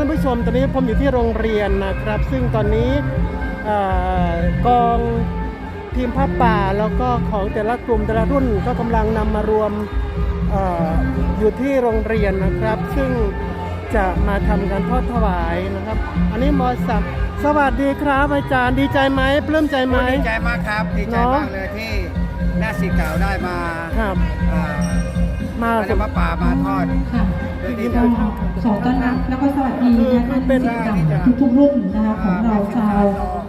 ท่านผู้ชม ตอนนี้ผมอยู่ที่โรงเรียนนะครับ ซึ่งตอนนี้เอ่อกองทีมผ้าป่าแล้วก็ของแต่ละกลุ่มแต่ละรุ่นก็กำลังนำมารวมเอออยู่ที่โรงเรียนนะครับ ซึ่งจะมาทำการทอดถวายนะครับ อันนี้มสามสวัสดีครับอาจารย์ดีใจไหมปลื้มใจไหมดีใจมากครับ ดีใจเนอะมากเลยที่หน้าสีเก่าได้มาครับ เอ่อมาได้มาป่ามาทอดค่ะด้วยดีก็ใจขอต้อนรับแล้วก็สวัสดีนะคะเป็ท่านนศิษย์เก่าทุกๆรุ่นนะคะของเราชาว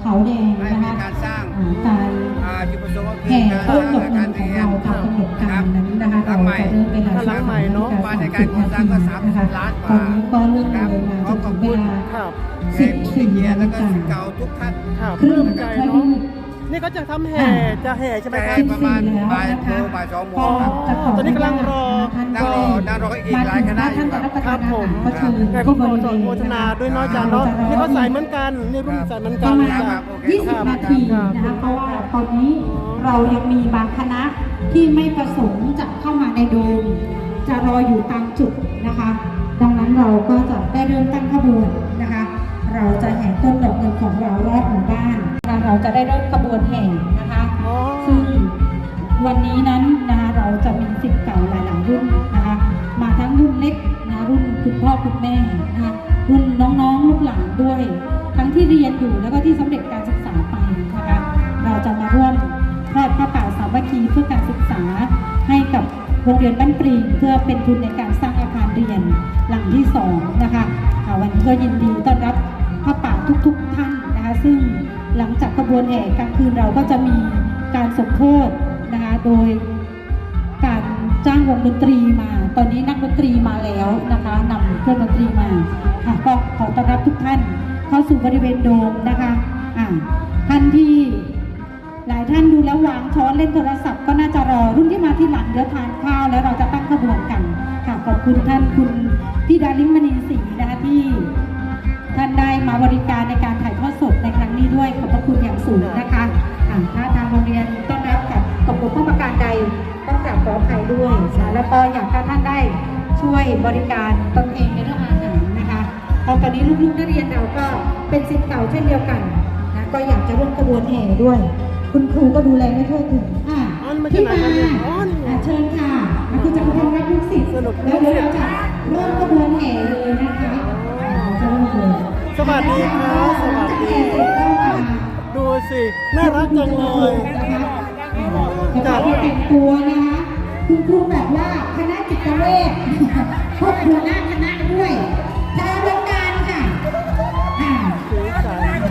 เขาแดงให้นะมีคะการสร้างอ่าการอ่าจุดประสงค์ก็คือแห่การต้นดอกสร้างเงิกานรของเรียนเราตามกำหนดการนั้นนะคะเราจะเริ่มเวลาหลังใหม่เนอะบ้านในการก่อสร้างก็สามสิบนะคะล้านกตอว่านนี้ก็เริ่มเลยมาจนถึงเวลาครับแห่ผู้ที่เกียรติแล้วก็สิษย์เก่าทุกท่านครับเครื่องปลื้มใจ ใช้เนาะที่นี่ก็จะทำแห่จะแห่ใช่ไหมครับแห่ประมาณบ่ายโมงบ่ายสองโมงครับจะขอตอนนี้กำลังรอนั่งรอนั่งรออีกหลายคณะอยู่ท่านคจะรับรับประทานอาหารก็เชิญแต่ก็ที่ขบอริสเวอนณโฆษณาด้วยเนาะอาจารย์เนาะนี่เขาใส่เหมือนกันนี่รุ่นใส่เหมือนปกันระมาณอาจารย์20นาทีนะคะเพราะว่าตอนนี้เรายังมีบางคณะที่ไม่ประสงค์จะเข้ามาในโดม จะรออยู่ตามจุดนะคะ ดังนั้นเราก็จะได้เริ่มตั้งขบวนนะคะ เราจะแห่ต้นดอกเงินของเรารอบหมู่บ้าน และเราจะได้เริ่มขบวนแห่นะคะอ๋อซึ่งวันนี้นั้นนะคะเราจะมีสิทธิ์เก่าหลายๆรุ่นนะคะมาทั้งรุ่นเล็กนะรุ่นคุณพ่อคุณแม่นะคะรุ่นน้องๆลูกหลานด้วย ทั้งที่เรียนอยู่แล้วก็ที่สำเร็จการศึกษาไปนะคะเราจะมาร่วมทอดพระป่าสามัคคีเพื่อการศึกษาให้กับโรงเรียนบ้านปรีเพื่อเป็นทุนในการสร้างอาคารเรียนหลังที่สองนะคะอ่าวันนี้ก็ยินดีต้อนรับพระป่าทุกๆท่านนะคะ ซึ่ง หลังจากขบวนแห่กลางคืนเราก็จะมีการสมโพธนะคะโดยการจ้างวงดนตรีมา ตอนนี้นักดนตรีมาแล้วนะคะนำเครื่องดนตรีมาอะก็ขอต้อนรับทุกท่านเข้าสู่บริเวณโดมนะคะอะท่านที่หลายท่านดูแล้ววางช้อนเล่นโทรศัพท์ก็น่าจะรอรุ่นที่มาที่หลังเดี๋ยวทานข้าวแล้วเราจะตั้งขบวนกันค่ะขอบคุณท่านคุณพี่ดาริงมณีศรีนะคะที่ ท่านได้มาบริการในการถ่ายทอดสดในครั้งนี้ด้วยขอบพระคุณอย่างสูงนะคะอ่าถ้าทางโรงเรียนต้อนรับกับตกบกพร่องประการใดต้องกราบขออภัยด้วยนะแล้วก็อยากให้ท่านได้ช่วยบริการตนเองในเรื่องอาหารนะคะเพราะตอนนี้ลูกๆนักเรียนเราก็เป็นสิทธิ์เก่าเช่นเดียวกันนะก็อยากจะร่วมกระบวนแห่ด้วย คุณครูก็ดูแลไม่ทั่วถึงอ่าอ๋อนี่มาจากที่ไหนมาครับเนี่ยอ๋อนี่อ่าเชิญค่ะแล้วคุณจะมาทำรับลูกศิษย์สนุกแล้วเดี๋ยวเราจะเริ่มกระบวนแห่เลยนะคะจะเริ่มเลย สวัสดีครับสวัสดี ดูสิน่ารักจังเลยจากที่แต่งตัวนะคะคุณครูแบบว่าคณะจิตเวชพวกหัวหน้าคณะด้วยทางโรงการค่ะ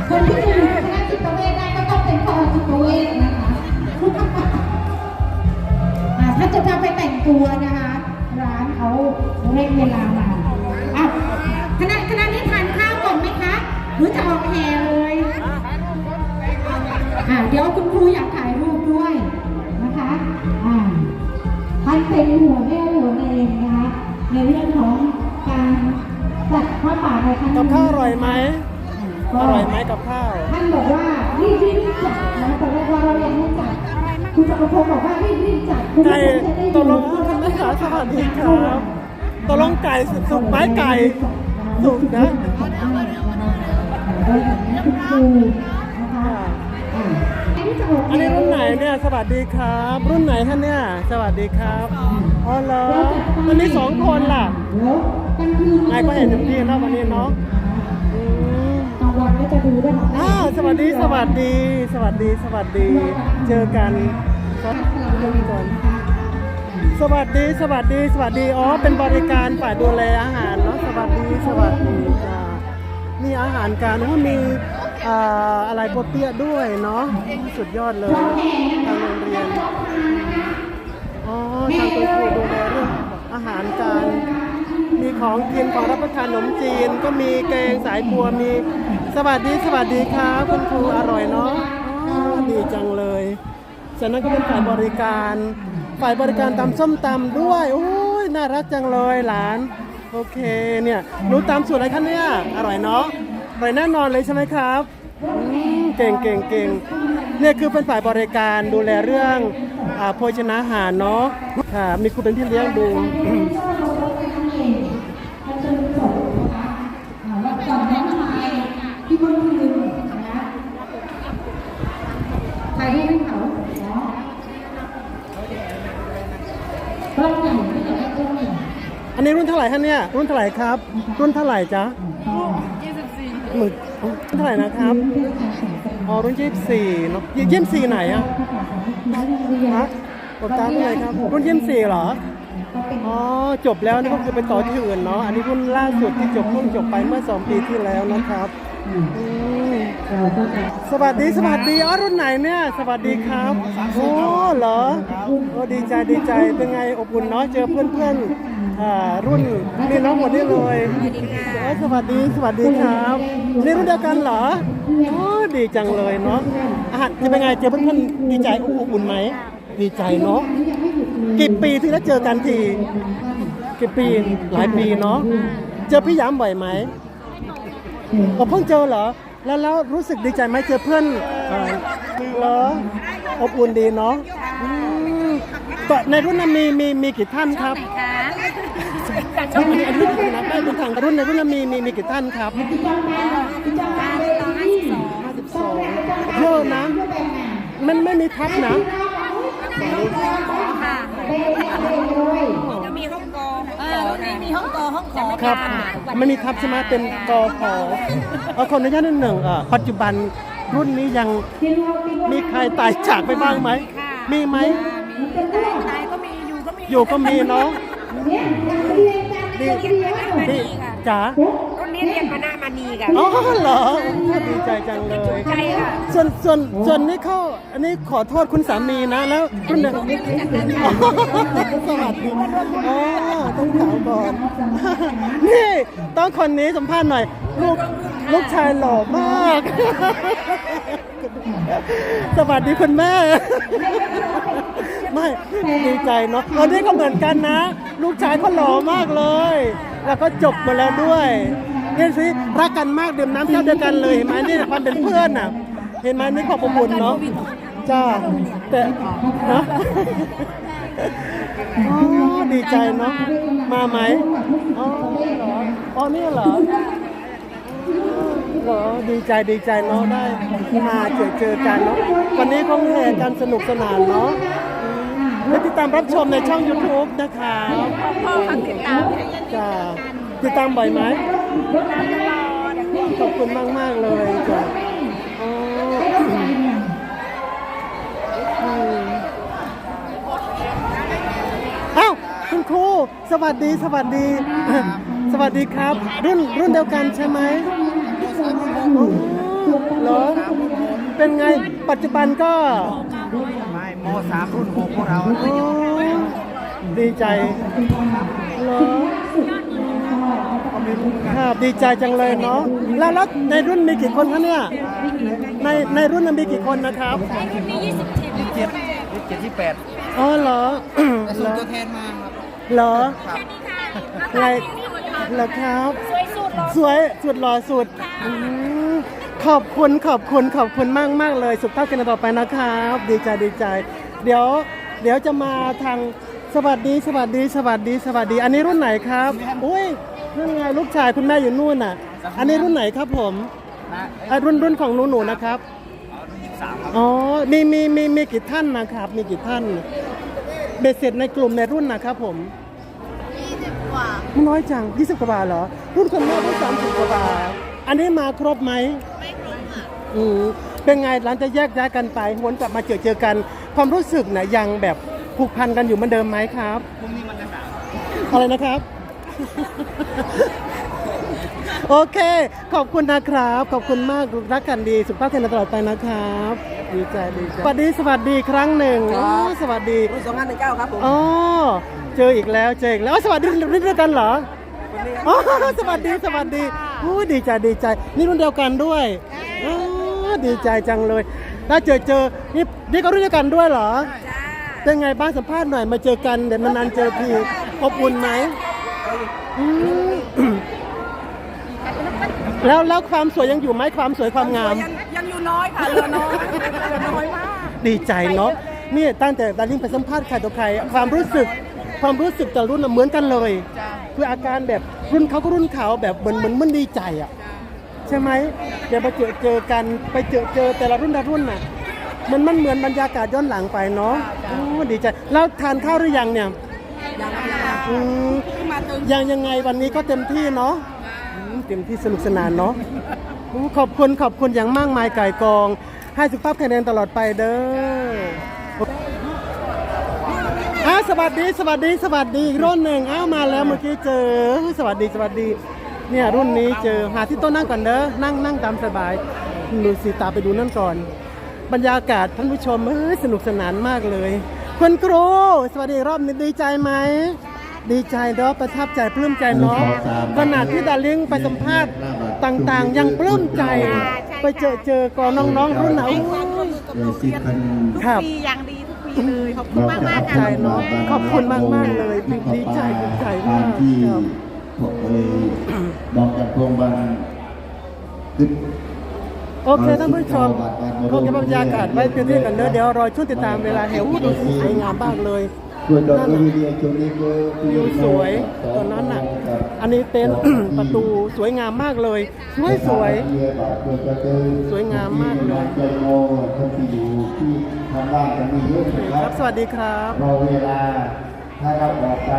คนที่จะอยู่คณะจิตเวชได้ก็ต้องเป็นพอจิตเวชนะคะถ้าจะทำไปแต่งตัวนะคะ ร้านเขาเร่งเวลามา รือจะออกแห่เลยอ่าเดี๋ยวคุณครูอยากถ่ายรูปด้วยนะคะอ่าท่านเป็นหัวแม่หัวเองนะคะในเรื่องของการจัดพระป่าในครั้งนี้กับข้าวอร่อยไหมอก็ร่อยไหมกับข้าวท่านบอกว่ารีบรีบจัดนะแต่ว่าเรายังไม่จัดคุณจักรพงศ์บอกว่ารีบรีบจัดคุณไก่จะได้ตกลงคุณนักศึกษาสวัสดีครับตกลงไก่สุกไหมไก่สุกนะ โดยอย่างนี้คุณครูนะคะอ่าอันนี้รุ่นไหนเนี่ยสวัสดีครับ รุ่นไหนท่านเนี่ยสวัสดีครับอ๋อเหรอวันนี้สองคนล่ะนายก็เห็นเต็มที่แล้ววันนี้เนาะอืมกลางวันก็จะดูด้วยอ้าวสวัสดีสวัสดี สวัสดีสวัสดี เจอกันสวัสดีสวัสดีสวัสดีสวัสดีอ๋อเป็นบริการฝ่ายดูแลอาหารเนาะสวัสดีสวัสดีจ้า มีอาหารการว่ามีอะไรโปเตี้ยด้วยเนาะสุดยอดเลยทางโรงเรียนอ๋อทางคุณครูดูแลเรื่องอาหารการมีของกินของรับประทานขนมจีน ก็มีแกงสายบัวมีสวัสดีสวัสดีครับคุณครูอร่อยเนาะดีจังเลยจากนั้นก็เป็นฝ่ายบริการ ฝ่ายบริการตำส้มตำด้วยโอ้ยน่ารักจังเลยหลาน โอเคเนี่ยรู้ตามสูตรอะไรคะเนี่ยอร่อยเนาะอร่อยแน่นอนเลยใช่ไหมครับอืมเก่งเก่งเก่งเนี่ยคือเป็นฝ่ายบริการดูแลเรื่องอาโภชนาอาหารเนาะค่ะมีครูเป็นพี่เลี้ยงดู วัน ร่ฮะเนี่ยรุ่นเท่าไหร่ครับ รุ่นเท่าไหร่จ๊ะหมื่นเท่าไหร่นะครับอ๋อรุ่นยี่สิบสี่เนาะยี่สิบสี่ไหนอะฮะโปรตามอะไรครับ รุ่นยี่สิบสี่เหรออ๋อจบแล้วนี่ก็คือไปต่อที่อื่นเนาะอันนี้รุ่นล่าสุดที่จบเพิ่งจบไปเมื่อ2ปีที่แล้วนะครับอืมสวัสดีสวัสดีอ๋อรุ่นไหนเนี่ย สวัสดีครับโอ้เหรอโอ้ดีใจดีใจเป็นไงอบอุ่นเนาะเจอเพื่อนเพื่อนๆอ่า รุ่นนี่น้องหมดนี่เลยเออสวัสดีสวัสดีครับนี่รุ่นเดียวกันเหรอโอ้ดีจังเลยเนาะอะจะเป็นไงเจอเพื่อนๆดีใจอบอุ่นไหมดีใจเนาะกี่ปีที่แล้วเจอกันทีกี่ปีหลายปีเนาะเจอพี่ยามบ่อยไหมก็เพิ่งเจอเหรอแล้วแล้วรู้สึกดีใจไหมเจอเพื่อนเอ่อเหรออบอุ่นดีเนาะอืมก็ในรุ่นนั้นมีมีมีกี่ท่านครับ อันนี้อันนี้นะได้เป็นทางรุ่นในรุ่นนั้นมีมีมีกี่ท่านครับ52เยอะนะ มันไม่มีทับนะจะมีห้องกองเออรุ่นนี้มีห้องกองห้องขอครับไม่มีทับใช่ไหมเป็นกอพอเอาคนอนุญาตนิดหนึ่งอะปัจจุบันรุ่นนี้ยังมีใครตายจากไปบ้างไหม มีไหมตายก็มีอยู่ก็มี อยู่ก็มีเนาะ ดีดีจ๋ารุ่นนี้เรียนมาหน้ามานีกันอ๋อเหรอดีใจจังเลยใช่ค่ะส่วนส่วนส่วนนี้เข้าอันนี้ขอโทษคุณสามีนะแล้วรุ่นหนึ่งไม่รู้จักกันค่ะสวัสดีอ๋อต้องถามก่อนนี่ต้องคนนี้สัมภาษณ์หน่อยลูกลูกชายหล่อมาก สวัสดีคุณแม่ ไม่ดีใจเนาะเรานี่ก็เหมือนกันนะ ลูกชายเขาหล่อมากเลย แล้วก็จบมาแล้วด้วยเนี่สิรักกันมากดื่มน้ำแก้วเดียวกันเลยเห็นไหมนี่ความเป็นเพื่อนน่ะ เห็นไหมนี่ความอบอุ่นเนาะจ้าแต่นะดีใจเนาะมาไหมอ๋อเหรออ๋อนี่เหรอเหรอดีใจดีใจเนาะได้มาเจอเจอกันเนาะวันนี้เขาแห่กันสนุกสนานเนาะ และติดตามรับชมในช่อง YouTube นะคะจ้าติดตามบ่อยไหมขอบคุณมากมากๆเลยจ้ะอ๋ออืมอ้าวคุณครู สวัสดีสวัสดี สวัสดีครับ รุ่นรุ่นเดียวกันใช่ไหมอ๋อเหรอ เป็นไงปัจจุบันก็ไม่โมสามรุ่นหกพวกเราอ๋อดีใจเหรอครับดีใจจังเลยเนาะแล้วแล้วในรุ่นมีกี่คนคะเนี่ยในในรุ่นนั้นมีกี่คนนะครับที่เจ็ดที่เจ็ดที่แปดอ๋อเหรอ แต่ส่งตัวแทนมาครับเหรอครับอะไรเหรอครับ สวยสุดหล่อสุดอืม ขอบคุณขอบคุณขอบคุณมากมากๆเลยสุขภาพกันต่อไปนะครับ ดีใจดีใจ เดี๋ยว เดี๋ยวจะมาทางสวัสดีสวัสดีสวัสดีสวัสดี อันนี้รุ่นไหนครับอุ้ยนั่นไงลูกชายคุณแม่อยู่นู่นน่ะ อันนี้รุ่นไหนครับผมนะอะรุ่นรุ่นของหนูหนูๆนะครับสามครับอ๋อมีมีมีมีกี่ท่านนะครับ มีกี่ท่านเบ็ดเสร็จในกลุ่มในรุ่นนะครับผมมันน้อยจัง 20 กว่าบาทเหรอ รุ่นคนแม่รุ่น30 กว่าบาท อันนี้มาครบไหมไม่ครบค่ะ อืมเป็นไงหลังจากแยกย้ายกันไปหวนกลับมาเจอเจอกัน ความรู้สึกนะยังแบบผูกพันกันอยู่เหมือนเดิมไหมครับพรุ่งนี้มันจะสามอะไรนะครับ โอเค ขอบคุณนะครับ ขอบคุณมากรักกันดี สุขภาพแข็งแรงตลอดไปนะครับ ดีใจดีใจสวัสดีสวัสดีครั้งหนึ่งอ๋อสวัสดีรุ่นสองพันหนึ่งเก้าครับผมอ๋อเจออีกแล้วเจออีกแล้วอ๋อสวัสดีรุ่นเดียวกันเหรออ๋อสวัสดีสวัสดีโอ้ยดีใจดีใจ นี่รุ่นเดียวกันด้วยอ๋อ ดีใจจังเลยถ้าเจอเจอนี่นี่ก็รุ่นเดียวกันด้วยเหรอเป็นไงบ้างสัมภาษณ์หน่อยมาเจอกันเดี๋ยวนานๆเจอทีอบอุ่นไหมอืมแล้วแล้วความสวยยังอยู่ไหมความสวยความงาม ยังยังอยู่น้อยค่ะเหลือน้อยเหลือน้อยมากดีใจเนาะนี่ตั้งแต่ดาริ่งไปสัมภาษณ์ใครต่อใคร ความรู้สึกความรู้สึกแต่ละรุ่นน่ะเหมือนกันเลย คืออาการแบบรุ่นเขาก็รุ่นเขาแบบเหมือนเหมือนมันดีใจอะ ใช่ไหมเดี๋ยวไปเจอเจอกันไปเจอเจอแต่ละรุ่นแต่ละรุ่นน่ะ มันมันเหมือนบรรยากาศย้อนหลังไปเนาะโอ้ดีใจแล้วทานข้าวหรือยังเนี่ยอืมมาเจอยังยังไงวันนี้ก็เต็มที่เนาะอืมเต็มที่สนุกสนานเนาะอู้ขอบคุณขอบคุณอย่างมากมายไก่กอง ให้สุขภาพแข็งแรงตลอดไปเด้ออะสวัสดีสวัสดีสวัสดีอีกรุ่นหนึ่งอ้าวมาแล้วเมื่อกี้เจอสวัสดีสวัสดี เนี่ยรุ่นนี้เจอหาที่โต๊ะนั่งก่อนเด้อนั่งนั่งตามสบายดูสิตาไปดูนั่นก่อน บรรยากาศท่านผู้ชมเอ้ยสนุกสนานมากเลยคุณครูสวัสดีอีกรอบนึงดีใจไหมดีใจเนาะประทับใจปลื้มใจเนาะขนาดที่ดาริ่งไปสัมภาษณ์ต่างๆ ยังปลื้มใจ ไปเจอเจอกอน้องๆรุ่นไหนความร่วมมือกับโรงเรียนครับปีอย่างดีทุกปีเลยขอบคุณมากประมาทักบค่ะใจเนาะขอบคุณมากมากๆเลยดีใจดีใจมาก ที่ครับผมเอ่ยบอกจากโรงพยาบาลขึ้นโอเคท่านผู้ชมคงจะบรรยากาศไว้เพียงเท่านี้กันเด้อเดี๋ยวรอช่วงติดตามเวลาเหวดูสิสวยงามมากเลยส่วนดอกวิเดียช่วงนี้ก็วิวสวยตอนนั้นน่ะ อันนี้เป็นประตูสวยงามมากเลย สวยสวย สวยงามมากเลยใจโมท่านที่อยู่ที่ทางบ้านจะมีเยอะนะคครัรับบสวัสดีครับรอเวลาถ้าเราออกไป